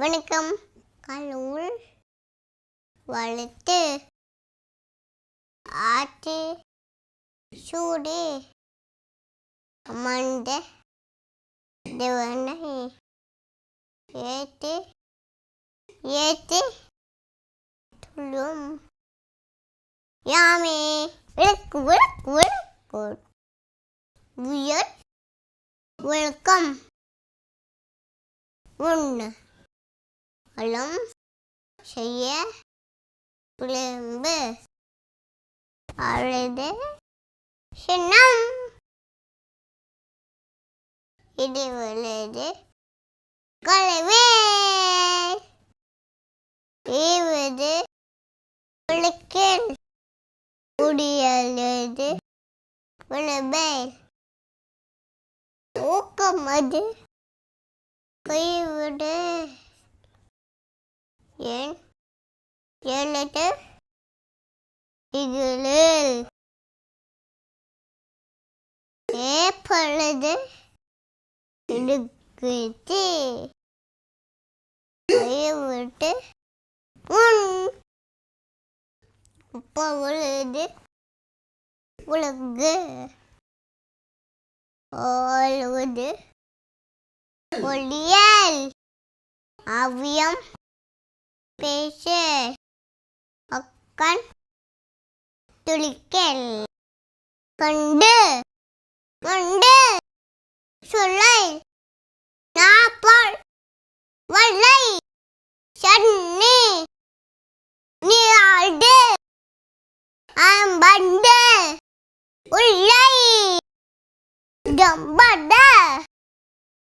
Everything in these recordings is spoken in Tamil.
வணக்கம். கடவுள் வளர்த்து ஆற்று சூடு அமர்ந்த தேவனை ஏற்று ஏற்று துள்ளும் யாமே விளக்கு விளக்கு விளக்கு உயர் வெல்கம் ஒன்று. வளம் செய்ய விளிம்பு அழுது சின்னம் இடி விழுது கலவே ஈவது விளக்கில் குடியழுது விளபேல் ஊக்கம் அது ஏன் எழுது இதில் ஏப்பழுது இடுக்குத்தி விட்டு உன் உப்ப உழுது உலகு ஓழுவது ஒளியல் அவ்வியம் பேசு. அக்கன் துளிக்கல். கண்டு. கண்டு. சொல்லை. நாப்பால். வல்லை. சன்னி. நீ ஆடு அம்பண்டு. உள்ளை. ஜம்பட.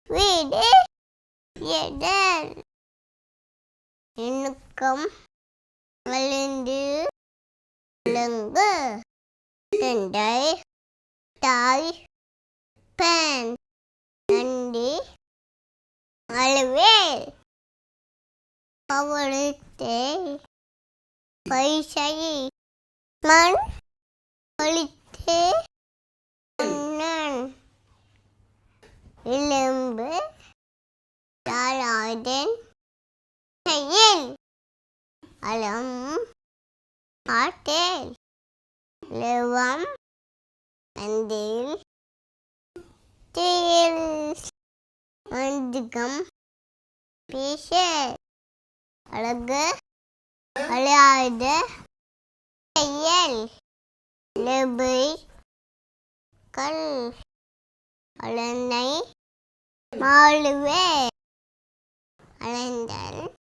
வீடு. எடல். இணுக்கம் விழுந்து விழுங்கு. தண்டை தாய் பேன் நண்டி அழுவேல். அவளுத்தே பைசை மண் ஒளித்தே எலும்பு தாராதேன் கையில் அலம். ஆட்டேல் லெவம். அந்தில் தேல். அந்துகம் பேச அழகு. அழாத கையல் லெபை கல். அழந்தை மாளுவே. அலைந்தல்.